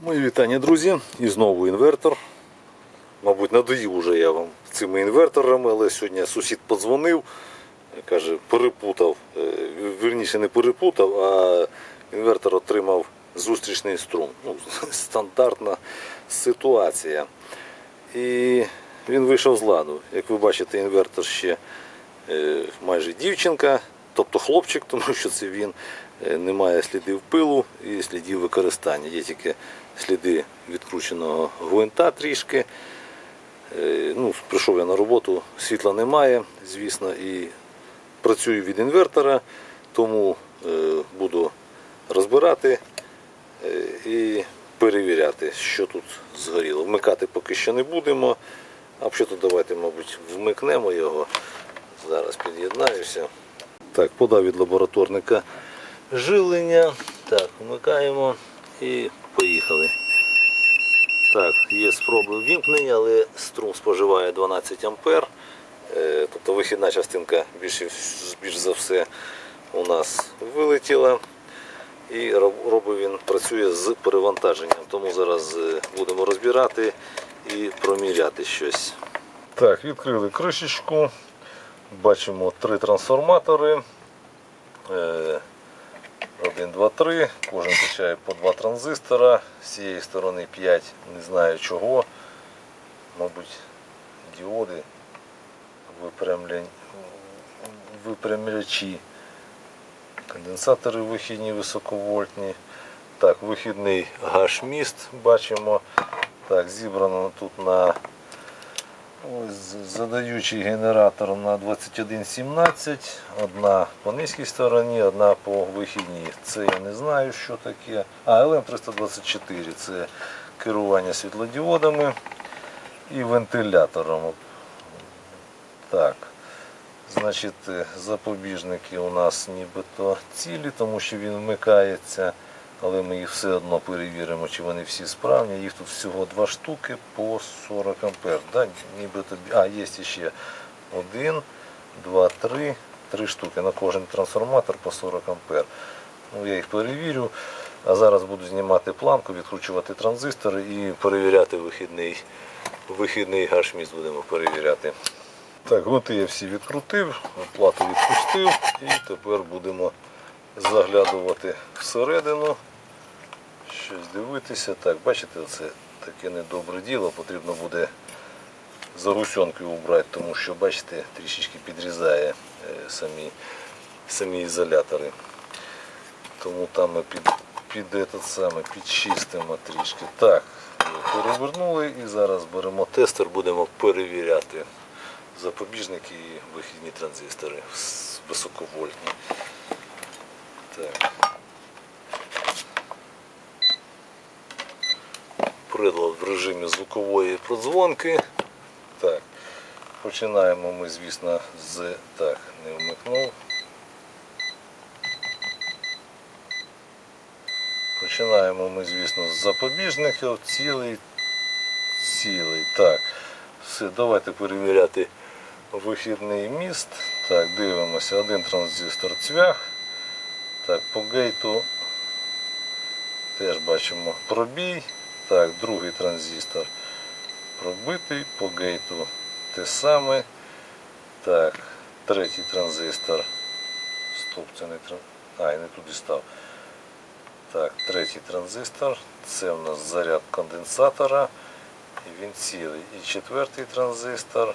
Мої вітання, друзі. І знову інвертор. Мабуть, надоїв уже я вам цими інверторами, але сьогодні сусід подзвонив, каже, перепутав. Е, Вірніше не перепутав, а інвертор отримав зустрічний струм. Ну, стандартна ситуація. І він вийшов з ладу. Як ви бачите, інвертор ще е, майже дівчинка, тобто хлопчик, тому що це він. Е, Немає слідів пилу і слідів використання. Є тільки сліди відкрученого гвинта трішки. Е, Ну, прийшов я на роботу, світла немає, звісно, і працюю від інвертора, тому е, буду розбирати е, і перевіряти, що тут згоріло. Вмикати поки що не будемо. А що тут давайте, мабуть, вмикнемо його. Зараз під'єднаюся. Так, подав від лабораторника живлення. Так, вмикаємо і поїхали. Так, є спроби ввімкнення, але струм споживає 12 ампер. Е, Тобто вихідна частинка більше, більш за все у нас вилетіла. І роб- робить він працює з перевантаженням. Тому зараз е, будемо розбирати і проміряти щось. Так, відкрили кришечку. Бачимо три трансформатори. Е, 1, 2, 3. Кожен качає по два транзистора. З цієї сторони 5, не знаю чого. Мабуть, діоди випрямлячі. Конденсатори вихідні високовольтні. Так, вихідний гаш-міст бачимо. Так, зібрано тут на ось задаючий генератор на 2117. Одна по низькій стороні, одна по вихідній. Це я не знаю, що таке. А, LM324 це керування світлодіодами і вентилятором. Так. Значить, е, запобіжники у нас нібито цілі, тому що він вмикається, але ми їх все одно перевіримо, чи вони всі справні. Їх тут всього два штуки по 40 ампер. Да? Нібито, а, є ще один, два, три, три штуки на кожен трансформатор по 40 ампер. Ну, я їх перевірю. А зараз буду знімати планку, відкручувати транзистори і перевіряти вихідний, вихідний гашміст будемо перевіряти. Так, гвинти я всі відкрутив, плату відпустив і тепер будемо заглядувати всередину, щось дивитися. Так, бачите, це таке недобре діло, потрібно буде зарусьонкою убрати, тому що, бачите, трішечки підрізає е, самі, самі ізолятори. Тому там ми під, під, этот саме, підчистимо трішки. Так, перевернули і зараз беремо тестер, будемо перевіряти запобіжники і вихідні транзистори високовольтні. Так. Прилад в режимі звукової продзвонки. Так. Починаємо ми, звісно, з. Так, не вмикнув. Починаємо ми, звісно, з запобіжників. Цілий, цілий. Так. Все, давайте перевіряти вихідний міст. Так, дивимося. Один транзистор цвях. Так, по гейту теж бачимо пробій. Так, другий транзистор пробитий, по гейту те саме. Так, третій транзистор. Стоп, це не транзистор. А, я не туди став. Так, третій транзистор. Це у нас заряд конденсатора. І він цілий. І четвертий транзистор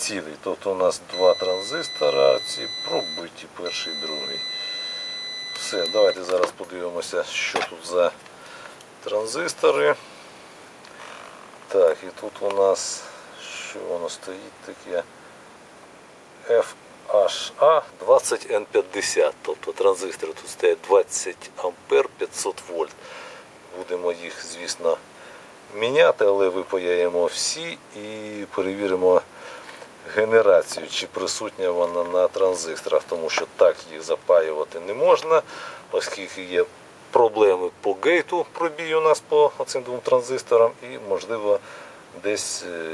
цілий. Тобто у нас два транзистора, ці пробиті перший, другий. Все, давайте зараз подивимося, що тут за транзистори. Так, і тут у нас що воно стоїть таке FHA 20N50. Тобто транзистори тут стоять 20 ампер 500 вольт. Будемо їх, звісно, міняти, але випаяємо всі і перевіримо генерацію, чи присутня вона на транзисторах, тому що так їх запаювати не можна, оскільки є проблеми по гейту пробій у нас по цим двом транзисторам і, можливо, десь е,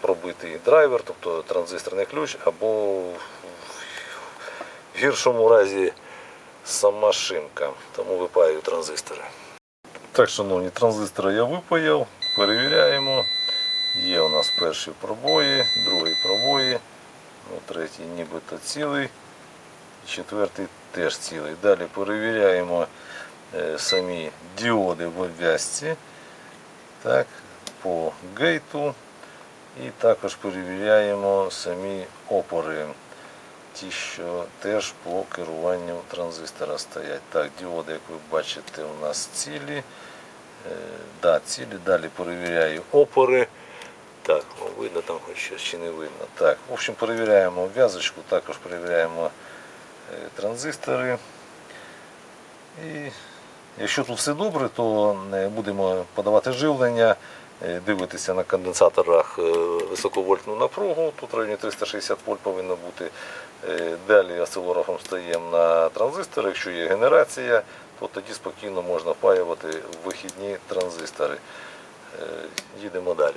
пробитий драйвер, тобто транзисторний ключ, або в гіршому разі сама шинка. Тому випаю транзистори. Так, шановні, транзистори я випаяв, перевіряємо. Є у нас перші пробої, другий пробої, ну, третій нібито цілий, четвертий теж цілий. Далі перевіряємо е, самі діоди в обв'язці по гейту. І також перевіряємо самі опори, ті, що теж по керуванню транзистора стоять. Так, діоди, як ви бачите, у нас цілі. Е, цілі. Далі перевіряю опори. Так, о, видно там хоч щось чи не видно. Так, в общем, перевіряємо в'язочку, також перевіряємо е, транзистори. І якщо тут все добре, то будемо подавати живлення, е, дивитися на конденсаторах е, високовольтну напругу. Тут в районі 360 вольт повинно бути. Далі осцилографом стаємо на транзистори. Якщо є генерація, то тоді спокійно можна впаювати вихідні транзистори. Їдемо далі.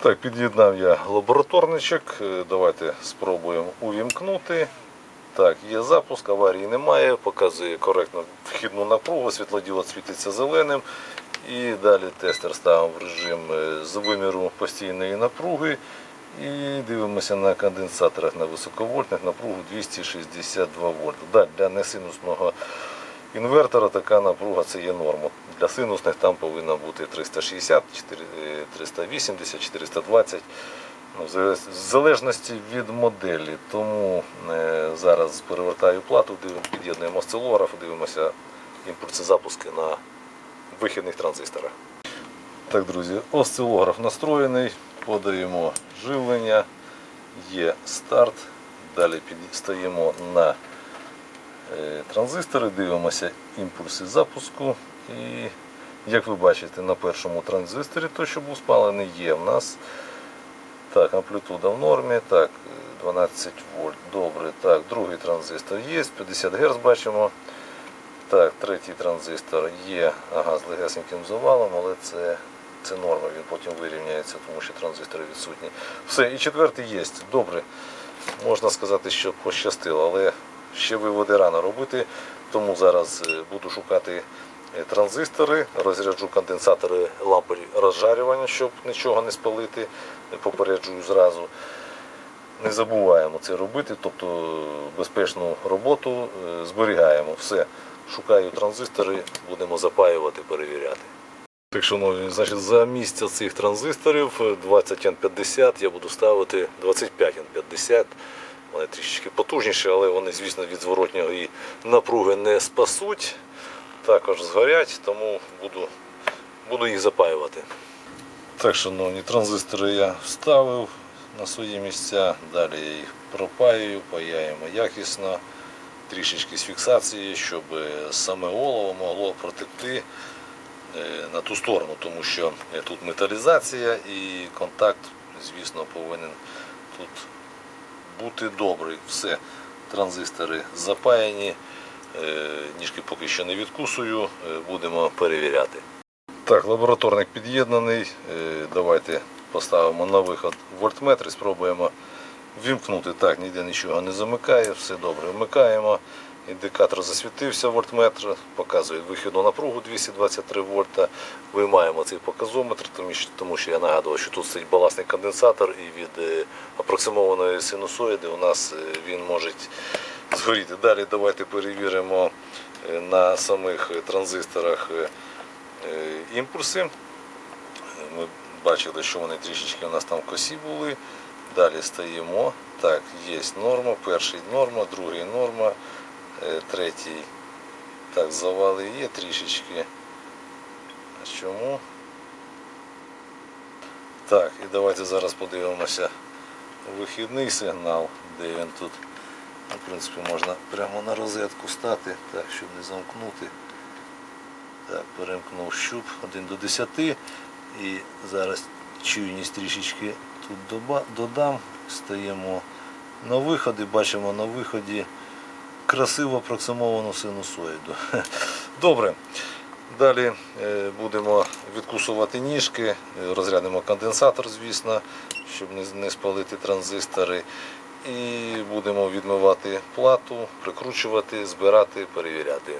Так, під'єднав я лабораторничок. Е, Давайте спробуємо увімкнути. Так, є запуск, аварії немає, показує коректно вхідну напругу, світлодіод світиться зеленим. І далі тестер ставимо в режим е, з виміру постійної напруги. І дивимося на конденсаторах на високовольтних напругу 262 вольта. Да, для несинусного інвертора така напруга це є норма. Для синусних там повинна бути 360, 4, е, 380, 420. Ну, в залежності від моделі. Тому е, зараз перевертаю плату, під'єднуємо осцилограф, дивимося імпульси запуски на вихідних транзисторах. Так, друзі, осцилограф настроєний, подаємо живлення, є старт. Далі підстаємо на транзистори, дивимося імпульси запуску. І як ви бачите, на першому транзисторі, той, що був спалений, є в нас. Так, амплітуда в нормі. Так, 12 вольт. Добре. Так, другий транзистор є, 50 Гц бачимо. Так, третій транзистор є, ага, з легесеньким завалом, але це, це норма, він потім вирівняється, тому що транзистори відсутні. Все, і четвертий є. Добре. Можна сказати, що пощастило, але ще виводи рано робити, тому зараз е, буду шукати е, транзистори, розряджу конденсатори лампи розжарювання, щоб нічого не спалити, попереджую зразу. Не забуваємо це робити, тобто е, безпечну роботу е, зберігаємо. Все. Шукаю транзистори, будемо запаювати, перевіряти. Так, шановні, значить, за місце цих транзисторів е, 20N50 я буду ставити 25N50. Вони трішечки потужніші, але вони, звісно, від зворотньої напруги не спасуть. Також згорять, тому буду, буду їх запаювати. Так, шановні, транзистори я вставив на свої місця. Далі я їх пропаюю, паяємо якісно, трішечки з фіксації, щоб саме олово могло протекти е, на ту сторону, тому що е, тут металізація і контакт, звісно, повинен тут бути добрий. Все, транзистори запаяні, е, ніжки поки що не відкусую, е, будемо перевіряти. Так, лабораторник під'єднаний. Е, Давайте поставимо на виход вольтметр і спробуємо вімкнути. Так, ніде нічого не замикає, все добре. Вмикаємо. Індикатор засвітився вольтметр, показує вихідну напругу 223 вольта. Виймаємо цей показометр, тому що, я нагадував, що тут стоїть балансний конденсатор і від е, апроксимованої синусоїди у нас е, він може згоріти. Далі давайте перевіримо е, на самих транзисторах імпульси. Ми бачили, що вони трішечки у нас там косі були. Далі стаємо. Так, є норма, перший норма, другий норма, третій. Так, завали є трішечки. А чому? Так, і давайте зараз подивимося вихідний сигнал, де він тут. Ну, В принципі, можна прямо на розетку стати, так, щоб не замкнути. Так, перемкнув щуп 1 до 10 і зараз чуйність трішечки тут додам. Стаємо на виход і бачимо на виході красиво апроксимовану синусоїду. Добре. Далі е, будемо відкусувати ніжки, розрядимо конденсатор, звісно, щоб не- спалити транзистори. І будемо відмивати плату, прикручувати, збирати, перевіряти.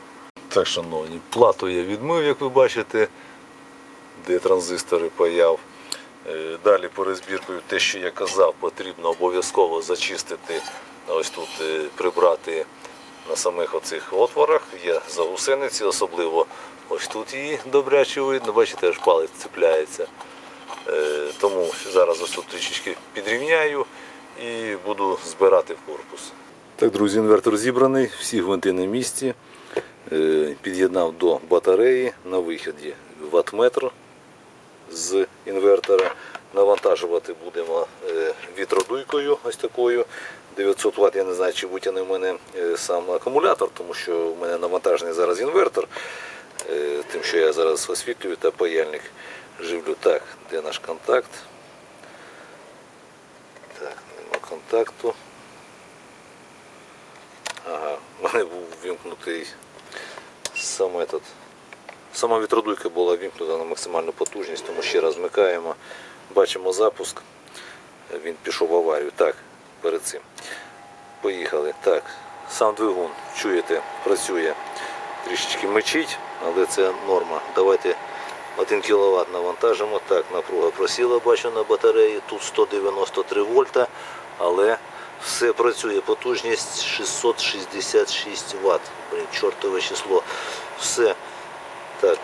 Так, шановні, плату я відмив, як ви бачите. де транзистори паяв. Е, Далі по розбіркою те, що я казав, потрібно обов'язково зачистити, ось тут е, прибрати на самих оцих отворах. Є загусениці, особливо ось тут її добряче видно, бачите, аж палець цепляється. Е, Тому зараз ось тут трішечки підрівняю і буду збирати в корпус. Так, друзі, інвертор зібраний, всі гвинти на місці. Е, Під'єднав до батареї на виході ватметр з інвертора. Навантажувати будемо е, вітродуйкою ось такою. 900 Вт, я не знаю, чи витягне в мене е, сам акумулятор, тому що в мене навантажений зараз інвертор, е, тим, що я зараз освітлюю та паяльник живлю. Так, де наш контакт? Так, нема контакту. Ага, в мене був вімкнутий сам этот. Сама вітродуйка була вімкнута на максимальну потужність, тому ще раз вмикаємо. Бачимо запуск. Він пішов в аварію. Так, перед цим. Поїхали. Так, сам двигун, чуєте, працює. Трішечки мечить, але це норма. Давайте 1 кВт навантажимо. Так, напруга просіла, бачу на батареї. Тут 193 вольта, але все працює. Потужність 666 Вт. Блін, чортове число. Все. Так,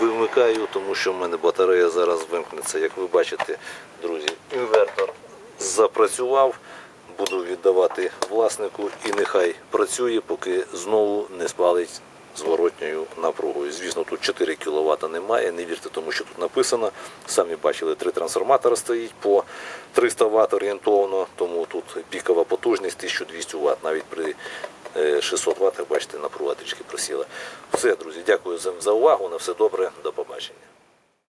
вимикаю, тому що в мене батарея зараз вимкнеться. Як ви бачите, друзі, інвертор запрацював. Буду віддавати власнику і нехай працює, поки знову не спалить зворотньою напругою. Звісно, тут 4 кВт немає, не вірте тому, що тут написано. Самі бачили, три трансформатора стоїть по 300 Вт орієнтовно, тому тут пікова потужність 1200 Вт. Навіть при е, 600 Вт, бачите, напруга трішки просіла. Все, друзі, дякую за увагу. На все добре, до побачення.